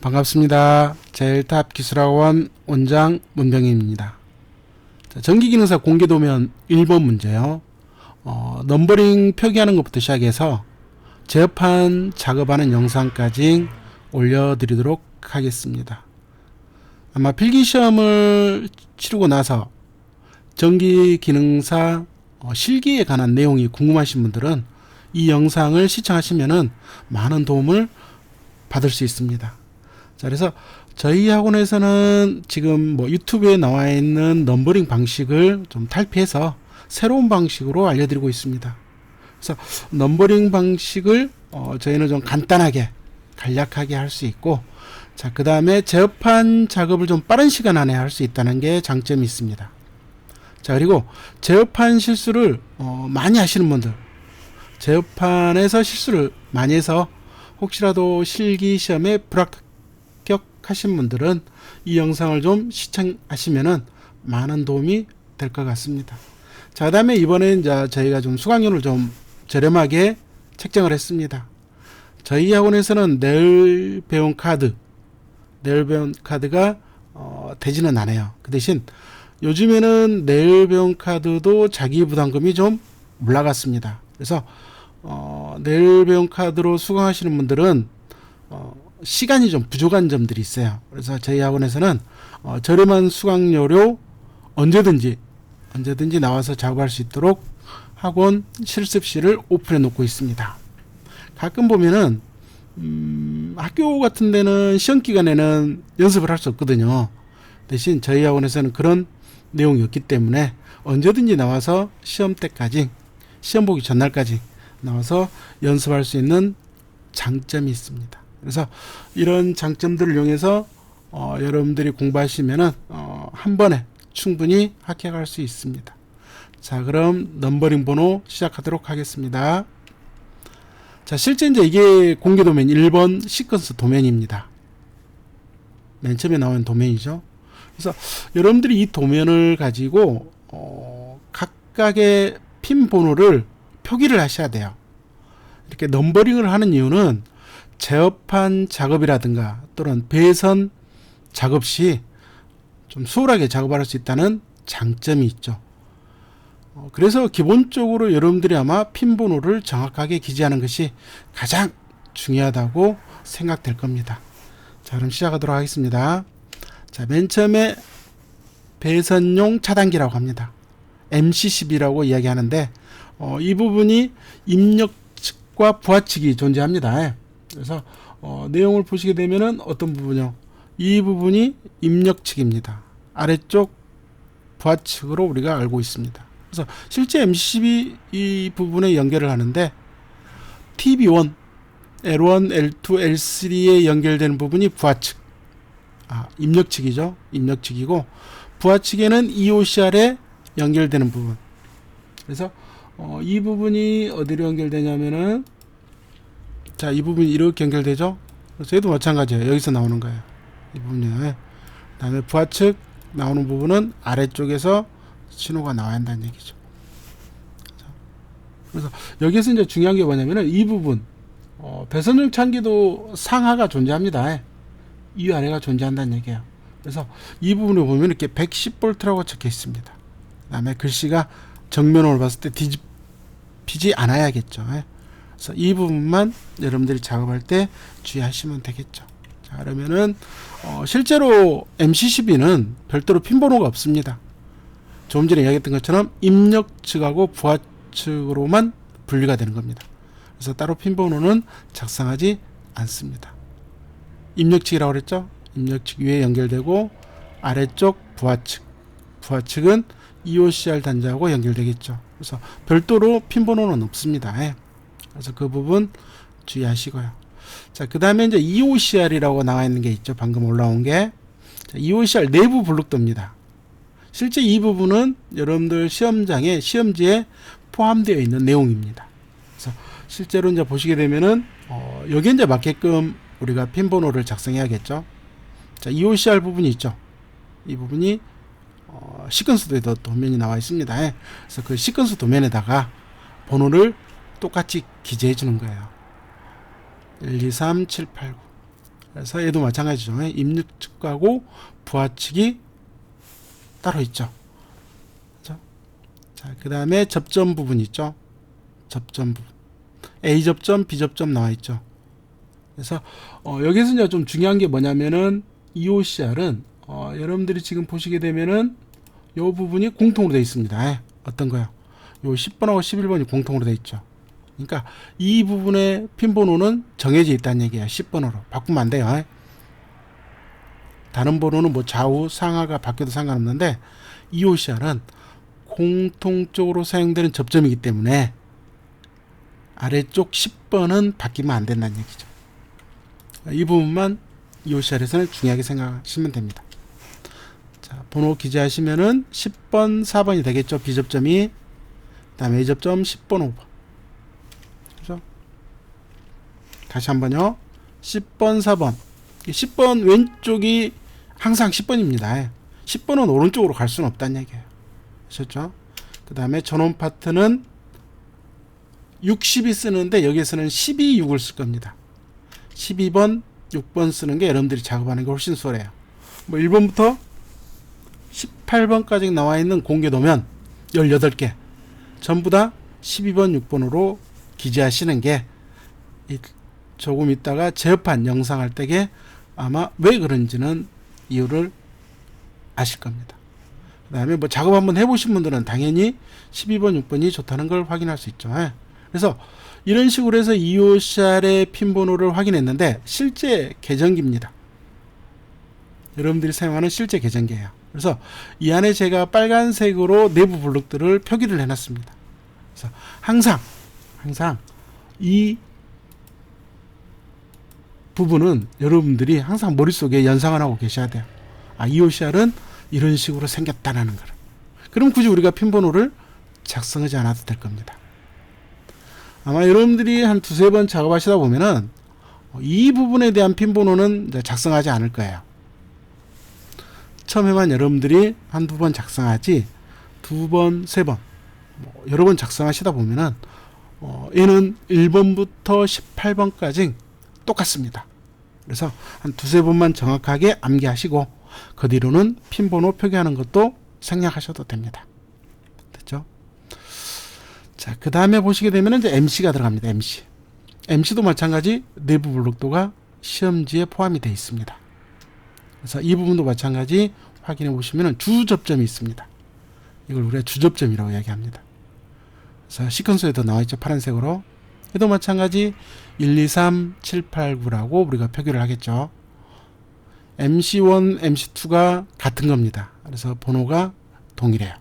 반갑습니다. 제일탑 기술학원 원장 문병희입니다. 자, 전기기능사 공개도면 1번 문제요. 어, 넘버링 표기하는 것부터 시작해서 제어판 작업하는 영상까지 올려드리도록 하겠습니다. 아마 필기시험을 치르고 나서 전기기능사 어, 실기에 관한 내용이 궁금하신 분들은 이 영상을 시청하시면 많은 도움을 받을 수 있습니다. 자, 그래서 저희 학원에서는 지금 뭐 유튜브에 나와 있는 넘버링 방식을 좀 탈피해서 새로운 방식으로 알려드리고 있습니다. 그래서 넘버링 방식을 어, 저희는 좀 간단하게 간략하게 할 수 있고 자, 그 다음에 제어판 작업을 좀 빠른 시간 안에 할 수 있다는 게 장점이 있습니다. 자, 그리고 제어판 실수를 어, 많이 하시는 분들 제어판에서 실수를 많이 해서 혹시라도 실기 시험에 불합 격하신 분들은 이 영상을 좀 시청하시면은 많은 도움이 될 것 같습니다. 자, 그다음에 이번엔 이제 저희가 좀 수강료를 좀 저렴하게 책정을 했습니다. 저희 학원에서는 내일 배운 카드, 내일 배운 카드가 어, 되지는 않아요. 그 대신 요즘에는 내일 배운 카드도 자기 부담금이 좀 올라갔습니다. 그래서 어, 내일 배운 카드로 수강하시는 분들은 어, 시간이 좀 부족한 점들이 있어요. 그래서 저희 학원에서는 어, 저렴한 수강료로 언제든지 언제든지 나와서 작업할 수 있도록 학원 실습실을 오픈해 놓고 있습니다. 가끔 보면은 음, 학교 같은 데는 시험 기간에는 연습을 할 수 없거든요. 대신 저희 학원에서는 그런 내용이 없기 때문에 언제든지 나와서 시험 때까지 시험 보기 전날까지 나와서 연습할 수 있는 장점이 있습니다. 그래서 이런 장점들을 이용해서 어, 여러분들이 공부하시면은 어, 한 번에 충분히 합격할 수 있습니다. 자, 그럼 넘버링 번호 시작하도록 하겠습니다. 자, 실제 이제 이게 공개 도면 1번 시퀀스 도면입니다. 맨 처음에 나온 도면이죠. 그래서 여러분들이 이 도면을 가지고 어, 각각의 핀 번호를 표기를 하셔야 돼요. 이렇게 넘버링을 하는 이유는 제어판 작업이라든가 또는 배선 작업 시 좀 수월하게 작업할 수 있다는 장점이 있죠. 어, 그래서 기본적으로 여러분들이 아마 핀 번호를 정확하게 기재하는 것이 가장 중요하다고 생각될 겁니다. 자, 그럼 시작하도록 하겠습니다. 자, 맨 처음에 배선용 차단기라고 합니다. MC10이라고 이야기하는데 어, 이 부분이 입력 측과 부하 측이 존재합니다. 그래서 어, 내용을 보시게 되면은 어떤 부분이요? 이 부분이 입력 측입니다. 아래쪽 부하 측으로 우리가 알고 있습니다. 그래서 실제 MC10이 이 부분에 연결을 하는데 TB1, L1, L2, L3에 연결되는 부분이 부하 측. 아, 입력 측이죠. 입력 측이고 부하 측에는 EOCR에 연결되는 부분. 그래서 어, 이 부분이 어디로 연결되냐면은 자, 이 부분이 이렇게 연결되죠. 그래서 얘도 마찬가지예요. 여기서 나오는 거예요. 이 부분이요. 그다음에 부하측 나오는 부분은 아래쪽에서 신호가 나와야 한다는 얘기죠. 자, 그래서 여기서 이제 중요한 게 뭐냐면은 이 부분 어, 배선용 창기도 상하가 존재합니다. 이 아래가 존재한다는 얘기예요. 그래서 이 부분을 보면 이렇게 110V라고 적혀 있습니다. 그 다음에 글씨가 정면으로 봤을 때 뒤집히지 않아야겠죠. 그래서 이 부분만 여러분들이 작업할 때 주의하시면 되겠죠. 자, 그러면은 어, 실제로 MC12는 별도로 핀 번호가 없습니다. 조금 전에 이야기했던 것처럼 입력 측하고 부하 측으로만 분리가 되는 겁니다. 그래서 따로 핀 번호는 작성하지 않습니다. 입력 측이라고 그랬죠? 입력 측 위에 연결되고 아래쪽 부하 측. 부하 측은 EOCR 단자하고 연결되겠죠. 그래서 별도로 핀 번호는 없습니다. 예. 그래서 그 부분 주의하시고요. 자, 그 다음에 이제 EOCR이라고 나와 있는 게 있죠. 방금 올라온 게. 자, EOCR 내부 블록도입니다. 실제 이 부분은 여러분들 시험장에, 시험지에 포함되어 있는 내용입니다. 그래서 실제로 이제 보시게 되면은, 어, 여기에 이제 맞게끔 우리가 핀 번호를 작성해야겠죠. 자, EOCR 부분이 있죠. 이 부분이 어, 시퀀스 도면이 나와 있습니다. 그래서 그 시퀀스 도면에다가 번호를 똑같이 기재해 주는 거예요. 1, 2, 3, 7, 8, 9. 그래서 얘도 마찬가지죠. 입력 측하고 부하 측이 따로 있죠. 그죠? 자, 그 다음에 접점 부분 있죠. 접점 부분. A 접점, B 접점 나와 있죠. 그래서 어, 여기서 이제 좀 중요한 게 뭐냐면은 EOCR은 어, 여러분들이 지금 보시게 되면은 요 부분이 공통으로 되어 있습니다. 예, 어떤 거요? 요 10번하고 11번이 공통으로 되어 있죠. 그러니까 이 부분의 핀 번호는 정해져 있다는 얘기야. 10번으로 바꾸면 안 돼요. 예. 다른 번호는 뭐 좌우 상하가 바뀌어도 상관없는데 EOCR은 공통적으로 사용되는 접점이기 때문에 아래쪽 10번은 바뀌면 안 된다는 얘기죠. 이 부분만 EOCR에서는 중요하게 생각하시면 됩니다. 자, 번호 기재하시면은 10번, 4번이 되겠죠. B접점이. 그 다음에 A접점 10번, 5번. 그죠? 다시 한 번요. 10번, 4번. 10번 왼쪽이 항상 10번입니다. 10번은 오른쪽으로 갈 수는 없다는 얘기예요. 아셨죠? 그 다음에 전원 파트는 60이 쓰는데 여기에서는 12, 6을 쓸 겁니다. 12번, 6번 쓰는 게 여러분들이 작업하는 게 훨씬 수월해요. 뭐 1번부터 18번까지 나와 있는 공개 도면 18개 전부 다 12번, 6번으로 기재하시는 게 이- 조금 있다가 제어판 영상 할 때에 아마 왜 그런지는 이유를 아실 겁니다. 그 다음에 뭐 작업 한번 해보신 분들은 당연히 12번, 6번이 좋다는 걸 확인할 수 있죠. 예. 그래서 이런 식으로 해서 EOCR의 핀 번호를 확인했는데 실제 계정기입니다. 여러분들이 사용하는 실제 계정기예요. 그래서 이 안에 제가 빨간색으로 내부 블록들을 표기를 해놨습니다. 그래서 항상 항상 이 부분은 여러분들이 항상 머릿속에 연상을 하고 계셔야 돼요. 아, EOCR은 이런 식으로 생겼다라는 걸. 그럼 굳이 우리가 핀 번호를 작성하지 않아도 될 겁니다. 아마 여러분들이 한 두세 번 작업하시다 보면은 이 부분에 대한 핀 번호는 이제 작성하지 않을 거예요. 처음에만 여러분들이 한두 번 작성하지 두 번, 세 번, 뭐 여러 번 작성하시다 보면은 어, 얘는 1번부터 18번까지 똑같습니다. 그래서 한 두세 번만 정확하게 암기하시고 그 뒤로는 핀 번호 표기하는 것도 생략하셔도 됩니다. 됐죠? 자, 그 다음에 보시게 되면 이제 MC가 들어갑니다. MC. MC도 마찬가지 내부 블록도가 시험지에 포함이 되어 있습니다. 그래서 이 부분도 마찬가지 확인해 보시면 주 접점이 있습니다. 이걸 우리가 주접점이라고 이야기합니다. 그래서 시퀀스에도 나와 있죠. 파란색으로. 얘도 마찬가지 1, 2, 3, 7, 8, 9라고 우리가 표기를 하겠죠. MC1, MC2가 같은 겁니다. 그래서 번호가 동일해요.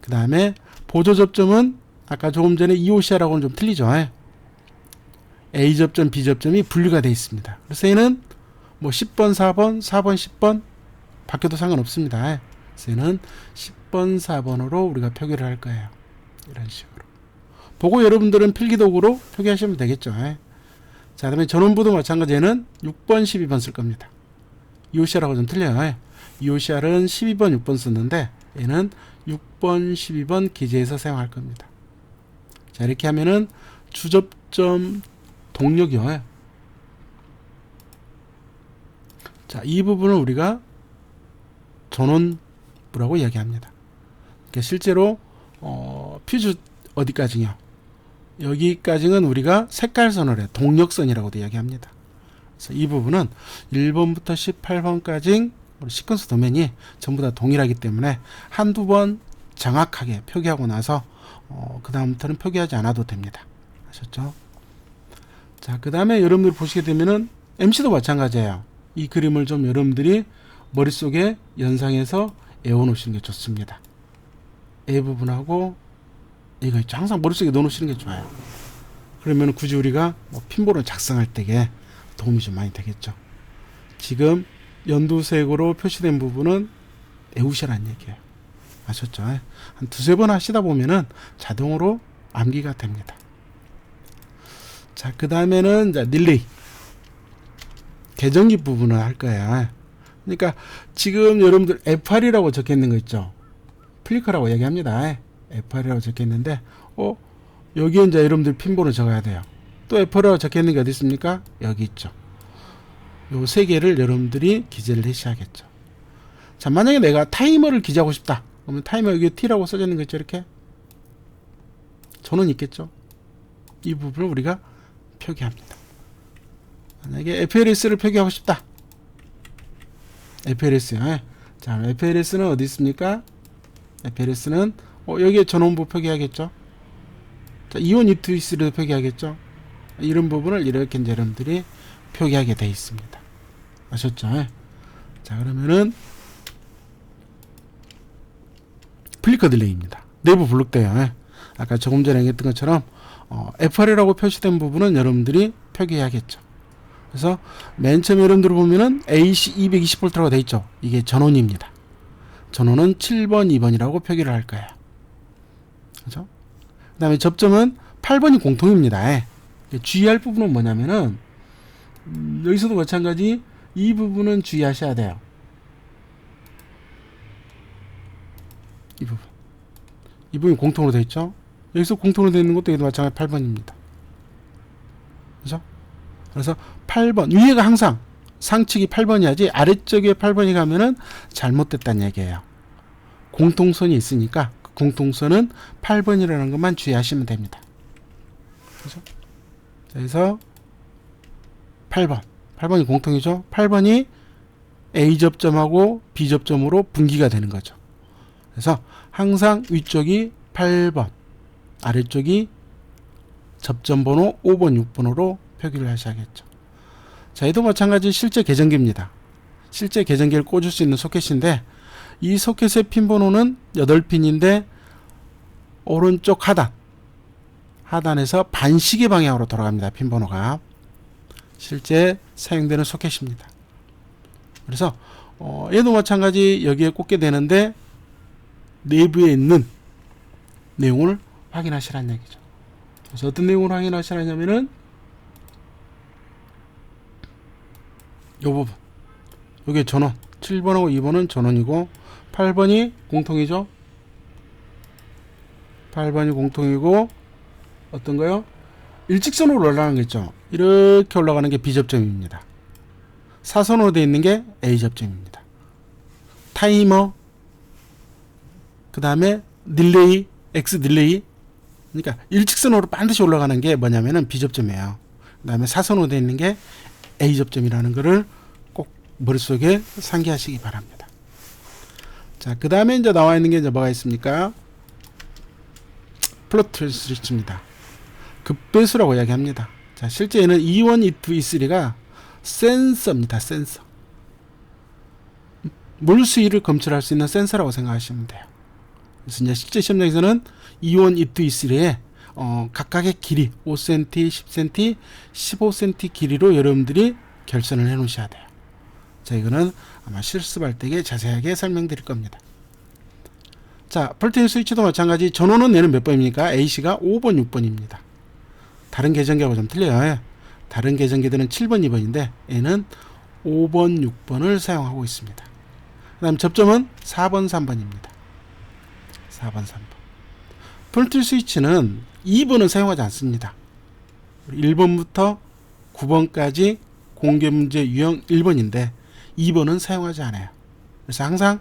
그 다음에 보조 접점은 아까 조금 전에 EOCR하고는 좀 틀리죠. A 접점, B 접점이 분류가 되어 있습니다. 그래서 얘는 뭐 10번, 4번, 4번, 10번 바뀌어도 상관없습니다. 그래서 얘는 10번, 4번으로 우리가 표기를 할 거예요. 이런 식으로. 보고 여러분들은 필기도구로 표기하시면 되겠죠. 자, 그다음에 전원부도 마찬가지에는 6번, 12번 쓸 겁니다. EOCR하고 좀 틀려요. EOCR은 12번, 6번 썼는데 얘는 6번, 12번 기재해서 사용할 겁니다. 자, 이렇게 하면은 주접점 동력이요. 자, 이 부분을 우리가 전원부라고 이야기합니다. 그러니까 실제로 어, 퓨즈 어디까지요? 여기까지는 우리가 색깔선을 해 동력선이라고도 이야기합니다. 그래서 이 부분은 1번부터 18번까지 우리 시퀀스 도면이 전부 다 동일하기 때문에 한두 번 정확하게 표기하고 나서 어, 그 다음부터는 표기하지 않아도 됩니다. 아셨죠? 자, 그 다음에 여러분들 보시게 되면은 MC도 마찬가지예요. 이 그림을 좀 여러분들이 머릿속에 연상해서 외워놓으시는 게 좋습니다. A 부분하고 이거 있죠. 항상 머릿속에 넣어놓으시는 게 좋아요. 그러면 굳이 우리가 뭐 핀볼을 작성할 때에 도움이 좀 많이 되겠죠. 지금 연두색으로 표시된 부분은 외우시라는 얘기예요. 아셨죠? 한 두세 번 하시다 보면은 자동으로 암기가 됩니다. 자, 그 다음에는 릴레이. 계정기 부분을 할 거예요. 그러니까 지금 여러분들 F8이라고 적혀 있는 거 있죠? 플리커라고 얘기합니다. F8이라고 적혀 있는데, 어, 여기에 이제 여러분들 핀번호 적어야 돼요. 또 F8이라고 적혀 있는 게 어디 있습니까? 여기 있죠. 요 세 개를 여러분들이 기재를 해셔야겠죠. 자, 만약에 내가 타이머를 기재하고 싶다. 그러면 타이머 여기 T라고 써져 있는 거 있죠, 이렇게? 전원 있겠죠? 이 부분을 우리가 표기합니다. 만약에 FLS를 표기하고 싶다. FLS. 예. 자, FLS는 어디 있습니까? FLS는 어, 여기에 전원부 표기하겠죠? 자, 이온 이투이스를 표기하겠죠? 이런 부분을 이렇게 여러분들이 표기하게 돼 있습니다. 아셨죠? 예. 자, 그러면은 플리커 딜레이입니다. 내부 블록돼요. 예. 아까 조금 전에 얘기했던 것처럼 어, FR이라고 표시된 부분은 여러분들이 표기해야겠죠. 그래서 맨 처음에 여러분들 보면은 AC 220V라고 돼 있죠. 이게 전원입니다. 전원은 7번, 2번이라고 표기를 할 거예요. 그죠? 그 다음에 접점은 8번이 공통입니다. 예. 주의할 부분은 뭐냐면은 음, 여기서도 마찬가지 이 부분은 주의하셔야 돼요. 이 부분. 이 부분이 공통으로 되어 있죠? 여기서 공통으로 되어 있는 것도 여기도 마찬가지 8번입니다. 그죠? 그래서 8번, 위에가 항상 상측이 8번이야지 아래쪽에 8번이 가면은 잘못됐다는 얘기예요. 공통선이 있으니까 그 공통선은 8번이라는 것만 주의하시면 됩니다. 그죠? 자, 그래서 8번. 8번이 공통이죠? 8번이 A 접점하고 B 접점으로 분기가 되는 거죠. 그래서 항상 위쪽이 8번, 아래쪽이 접점 번호 5번, 6번으로 표기를 하셔야겠죠. 자, 얘도 마찬가지 실제 계정기입니다. 실제 계정기를 꽂을 수 있는 소켓인데 이 소켓의 핀 번호는 8핀인데 오른쪽 하단 하단에서 반시계 방향으로 돌아갑니다. 핀 번호가 실제 사용되는 소켓입니다. 그래서 어, 얘도 마찬가지 여기에 꽂게 되는데 내부에 있는 내용을 확인하시라는 얘기죠. 그래서 어떤 내용을 확인하시라냐면은 요 부분. 요게 전원. 7번하고 2번은 전원이고 8번이 공통이죠. 8번이 공통이고 어떤 거요? 일직선으로 올라가는 게 있죠. 이렇게 올라가는 게 B접점입니다. 사선으로 되어 있는 게 A접점입니다. 타이머 그 다음에 딜레이 X 딜레이 그러니까 일직선으로 반드시 올라가는 게 뭐냐면은 B접점이에요. 그 다음에 사선으로 되어 있는 게 A접점이라는 것을 꼭 머릿속에 상기하시기 바랍니다. 자, 그 다음에 이제 나와 있는 게 이제 뭐가 있습니까? 플로트 스위치입니다. 급배수라고 이야기합니다. 자, 실제 얘는 E1, E2, E3가 센서입니다. 센서. 물 수위를 검출할 수 있는 센서라고 생각하시면 돼요. 그래서 이제 실제 시험장에서는 E1, E2, E3에 어, 각각의 길이 5cm, 10cm, 15cm 길이로 여러분들이 결선을 해 놓으셔야 돼요. 자, 이거는 아마 실습할 때에 자세하게 설명드릴 겁니다. 자, 폴테인 스위치도 마찬가지 전원은 얘는 몇 번입니까? A씨가 5번, 6번입니다. 다른 계정기하고 좀 틀려요. 예. 다른 계정기들은 7번, 2번인데 얘는 5번, 6번을 사용하고 있습니다. 그 다음 접점은 4번, 3번입니다. 4번, 3번. 폴트 스위치는 2번은 사용하지 않습니다. 1번부터 9번까지 공개 문제 유형 1번인데 2번은 사용하지 않아요. 그래서 항상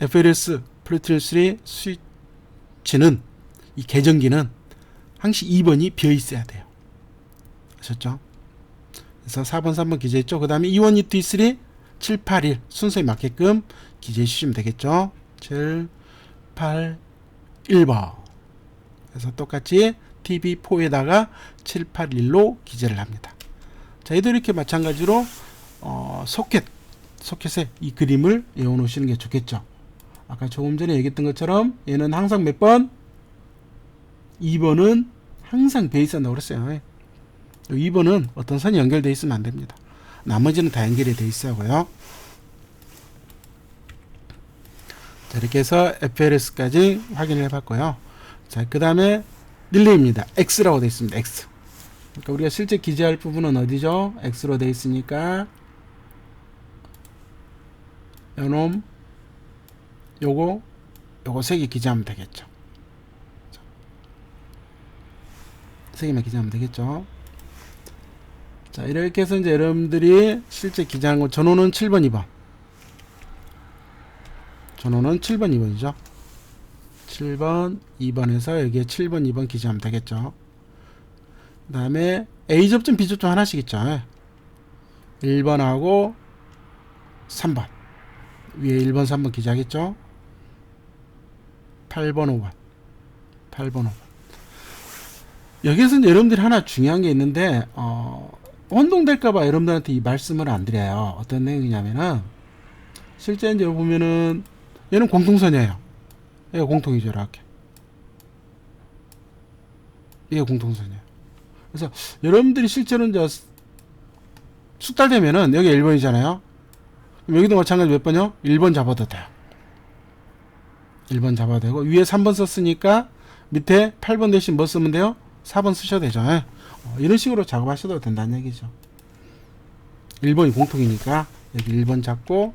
FLS 플루트 3 스위치는 이 계정기는 항시 2번이 비어 있어야 돼요. 아셨죠? 그래서 4번, 3번 기재했죠. 그 다음에 2원, 2, 2, 3, 7, 8, 1 순서에 맞게끔 기재해 주시면 되겠죠. 7, 8, 1번. 그래서 똑같이 TV4에다가 781로 기재를 합니다. 자, 얘도 이렇게 마찬가지로 어, 소켓, 소켓에 이 그림을 외워 놓으시는 게 좋겠죠. 아까 조금 전에 얘기했던 것처럼 얘는 항상 몇 번? 2번은 항상 베이스 한다고 그랬어요. 2번은 어떤 선이 연결되어 있으면 안 됩니다. 나머지는 다 연결이 되어 있어야 하고요. 자, 이렇게 해서 FLS까지 확인을 해봤고요. 자, 그 다음에 릴레이입니다. X라고 되어 있습니다. X. 그러니까 우리가 실제 기재할 부분은 어디죠? X로 되어 있으니까 요놈 요거 요거 세 개 기재하면 되겠죠. 세 개만 기재하면 되겠죠. 자, 이렇게 해서 이제 여러분들이 실제 기재하는 거, 전호는 7번, 2번. 전호는 7번, 2번이죠. 7번, 2번에서 여기에 7번, 2번 기재하면 되겠죠. 그 다음에 A 접점, B 접점 하나씩 있죠. 1번하고 3번. 위에 1번, 3번 기재하겠죠. 8번, 5번. 8번, 5번. 여기에서 이제 여러분들이 하나 중요한 게 있는데, 어, 혼동될까봐 여러분들한테 이 말씀을 안 드려요. 어떤 내용이냐면은, 실제 이제 보면은, 얘는 공통선이에요. 얘가 공통이죠, 이렇게. 얘가 공통선이에요. 그래서 여러분들이 실제로 이제 숙달되면은, 여기 1번이잖아요. 여기도 마찬가지 몇 번이요? 1번 잡아도 돼요. 1번 잡아도 되고, 위에 3번 썼으니까, 밑에 8번 대신 뭐 쓰면 돼요? 4번 쓰셔도 되죠. 예. 어, 이런 식으로 작업하셔도 된다는 얘기죠. 1번이 공통이니까 여기 1번 잡고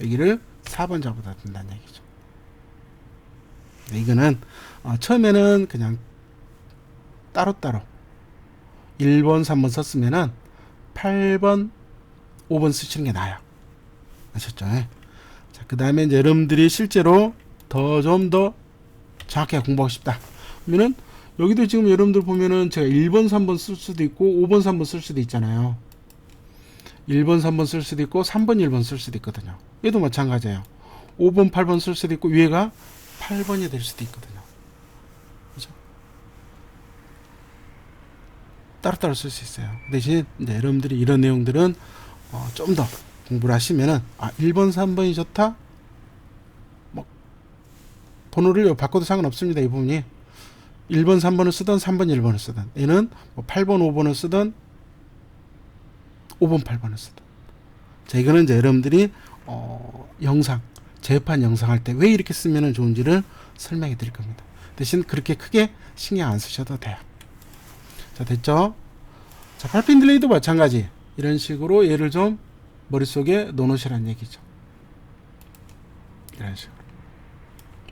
여기를 4번 잡아도 된다는 얘기죠. 네, 이거는 어, 처음에는 그냥 따로따로 1번, 3번 썼으면은 8번, 5번 쓰시는 게 나아요. 아셨죠? 예. 자, 그 다음에 이제 여러분들이 실제로 더좀더 정확하게 공부하고 싶다. 그러면은 여기도 지금 여러분들 보면은 제가 1번, 3번 쓸 수도 있고 5번, 3번 쓸 수도 있잖아요. 1번, 3번 쓸 수도 있고 3번, 1번 쓸 수도 있거든요. 얘도 마찬가지예요. 5번, 8번 쓸 수도 있고 위에가 8번이 될 수도 있거든요. 그죠? 따로따로 쓸 수 있어요. 대신 이제 여러분들이 이런 내용들은 어, 좀 더 공부를 하시면은 아 1번, 3번이 좋다. 뭐 번호를 바꿔도 상관없습니다. 이 부분이 1번, 3번을 쓰든 3번, 1번을 쓰든 얘는 뭐 8번, 5번을 쓰든 5번, 8번을 쓰든 자 이거는 이제 여러분들이 어, 영상 재판 영상 할 때 왜 이렇게 쓰면 좋은지를 설명해 드릴 겁니다. 대신 그렇게 크게 신경 안 쓰셔도 돼요. 자 됐죠? 자 발핀 딜레이도 마찬가지 이런 식으로 얘를 좀 머릿속에 넣어놓으시라는 얘기죠. 이런 식으로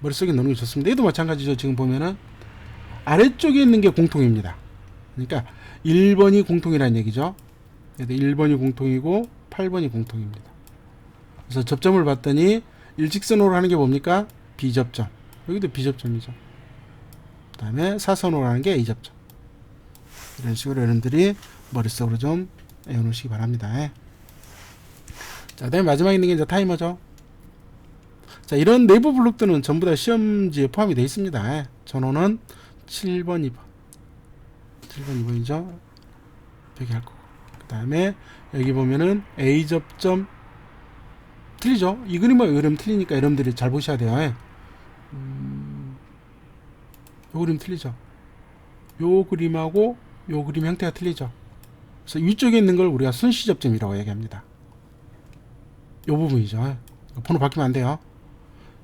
머릿속에 넣는 게 좋습니다. 얘도 마찬가지죠. 지금 보면은 아래쪽에 있는 게 공통입니다. 그러니까 1번이 공통이라는 얘기죠. 그래서 1번이 공통이고 8번이 공통입니다. 그래서 접점을 봤더니 일직선으로 하는 게 뭡니까? B접점. 여기도 B접점이죠. 그 다음에 사선으로 하는 게 A접점. 이런 식으로 여러분들이 머릿속으로 좀 외워놓으시기 바랍니다. 자, 다음에 마지막에 있는 게 이제 타이머죠. 자, 이런 내부 블록들은 전부 다 시험지에 포함이 되어 있습니다. 전호는 7번, 2번. 7번, 2번이죠. 표기할 거고. 그 다음에 여기 보면은 A 접점 틀리죠? 이 그림과 이 그림 틀리니까 여러분들이 잘 보셔야 돼요. 음, 요 그림 틀리죠? 요 그림하고 요 그림 형태가 틀리죠? 그래서 위쪽에 있는 걸 우리가 순시 접점이라고 얘기합니다. 요 부분이죠. 번호 바뀌면 안 돼요.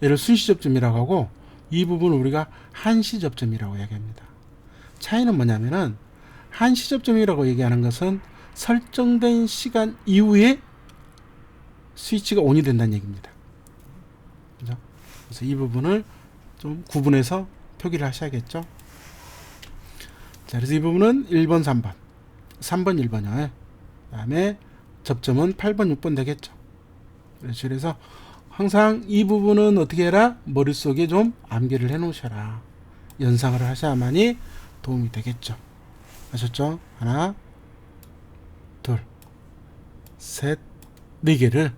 얘를 순시 접점이라고 하고 이 부분을 우리가 한시 접점이라고 얘기합니다. 차이는 뭐냐면은 한시 접점이라고 얘기하는 것은 설정된 시간 이후에 스위치가 온이 된다는 얘기입니다. 그죠? 그래서 이 부분을 좀 구분해서 표기를 하셔야겠죠. 자, 그래서 이 부분은 1번, 3번. 3번, 1번이요. 그 다음에 접점은 8번, 6번 되겠죠. 그렇죠. 그래서 항상 이 부분은 어떻게 해라? 머릿속에 좀 암기를 해 놓으셔라. 연상을 하셔야만이 도움이 되겠죠. 아셨죠? 하나, 둘, 셋, 네 개를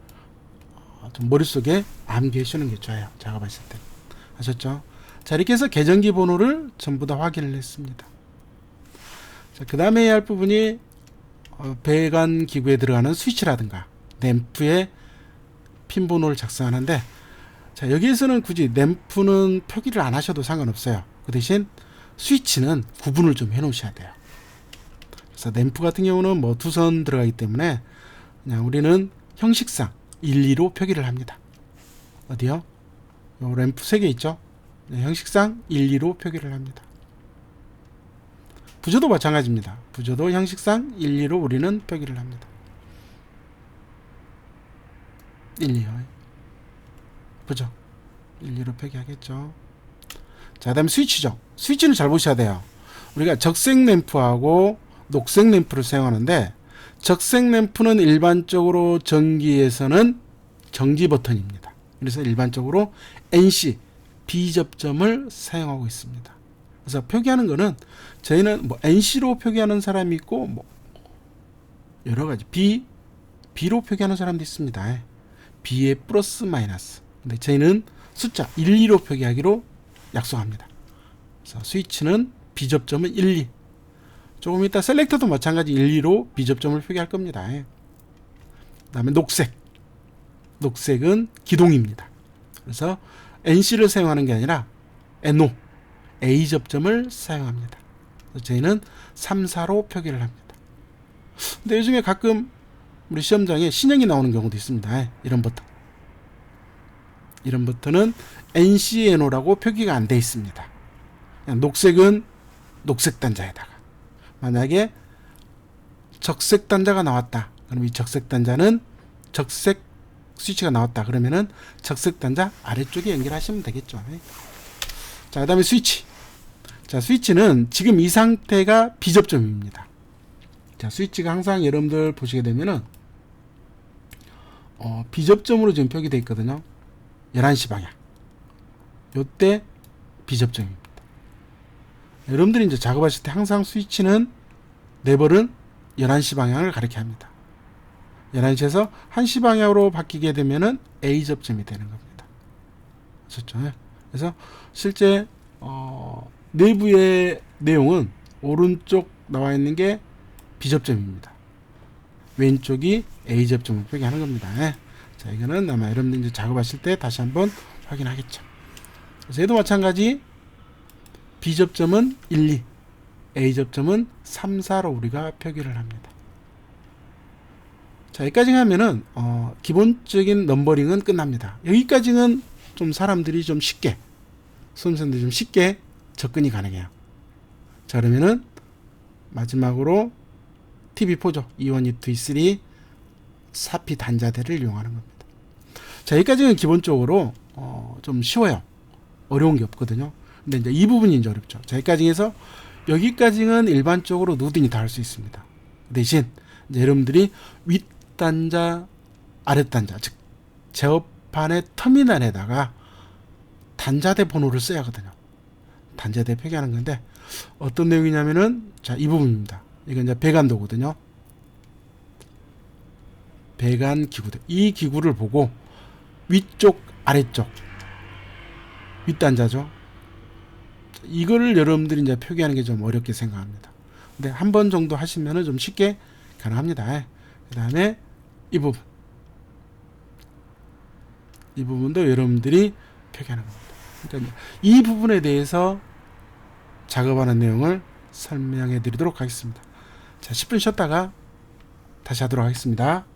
어, 좀 머릿속에 암기해 주는 게 좋아요. 작업하실 때. 아셨죠? 자, 이렇게 해서 계정기 번호를 전부 다 확인을 했습니다. 자, 그 다음에 해야 할 부분이 어, 배관 기구에 들어가는 스위치라든가 램프의 핀 번호를 작성하는데 자 여기에서는 굳이 램프는 표기를 안 하셔도 상관없어요. 그 대신 스위치는 구분을 좀 해놓으셔야 돼요. 그래서 램프 같은 경우는 뭐 두 선 들어가기 때문에 그냥 우리는 형식상 1, 2로 표기를 합니다. 어디요? 요 램프 3개 있죠? 네, 형식상 1, 2로 표기를 합니다. 부조도 마찬가지입니다. 부조도 형식상 1, 2로 우리는 표기를 합니다. 1, 2요. 그죠? 1, 2로 표기하겠죠. 자, 다음 스위치죠. 스위치는 잘 보셔야 돼요. 우리가 적색 램프하고 녹색 램프를 사용하는데 적색 램프는 일반적으로 전기에서는 정지 버튼입니다. 그래서 일반적으로 NC 비접점을 사용하고 있습니다. 그래서 표기하는 거는 저희는 뭐 NC로 표기하는 사람이 있고 뭐 여러 가지 B B로 표기하는 사람도 있습니다. B의 플러스 마이너스. 근데 저희는 숫자 1, 2로 표기하기로 약속합니다. 그래서 스위치는 비접점은 1, 2. 조금 이따 셀렉터도 마찬가지 1, 2로 비접점을 표기할 겁니다. 그 다음에 녹색. 녹색은 기동입니다. 그래서 NC를 사용하는 게 아니라 NO, A 접점을 사용합니다. 저희는 3, 4로 표기를 합니다. 근데 요즘에 가끔 우리 시험장에 신형이 나오는 경우도 있습니다. 이런 버튼. 이런 버튼은 NCNO라고 표기가 안 돼 있습니다. 녹색은 녹색 단자에다가 만약에 적색 단자가 나왔다. 그럼 이 적색 단자는 적색 스위치가 나왔다. 그러면은 적색 단자 아래쪽에 연결하시면 되겠죠. 자, 그 다음에 스위치. 자, 스위치는 지금 이 상태가 비접점입니다. 자, 스위치가 항상 여러분들 보시게 되면은 어, 비접점으로 지금 표기되어 있거든요. 11시 방향. 요때 비접점입니다. 여러분들이 이제 작업하실 때 항상 스위치는 레버는 11시 방향을 가리켜 합니다. 11시에서 1시 방향으로 바뀌게 되면은 A 접점이 되는 겁니다. 아셨죠? 그래서 실제 어, 내부의 내용은 오른쪽 나와 있는 게 B접점입니다. 왼쪽이 A 접점을 표기하는 겁니다. 예. 자, 이거는 아마 여러분들 이제 작업하실 때 다시 한번 확인하겠죠. 그래서 얘도 마찬가지 B 접점은 1, 2, A 접점은 3, 4로 우리가 표기를 합니다. 자, 여기까지 하면은 어, 기본적인 넘버링은 끝납니다. 여기까지는 좀 사람들이 좀 쉽게 수험생들이 좀 쉽게 접근이 가능해요. 자, 그러면은 마지막으로 TV4죠. E1, E2, E3 사피 단자대를 이용하는 겁니다. 자, 여기까지는 기본적으로 어, 좀 쉬워요. 어려운 게 없거든요. 근데 이제 이 부분이 이제 어렵죠. 자, 여기까지 해서 여기까지는 일반적으로 누구든지 다 할 수 있습니다. 대신 이제 여러분들이 윗 단자, 아랫 단자, 즉 제어판의 터미널에다가 단자대 번호를 써야 하거든요. 단자대 표기하는 건데 어떤 내용이냐면은 자, 이 부분입니다. 이건 이제 배관도거든요. 배관 기구들. 이 기구를 보고 위쪽, 아래쪽 윗단자죠. 이거를 여러분들이 이제 표기하는 게 좀 어렵게 생각합니다. 근데 한 번 정도 하시면은 좀 쉽게 가능합니다. 그 다음에 이 부분. 이 부분도 여러분들이 표기하는 겁니다. 그러니까 이 부분에 대해서 작업하는 내용을 설명해 드리도록 하겠습니다. 자, 10분 쉬었다가 다시 하도록 하겠습니다.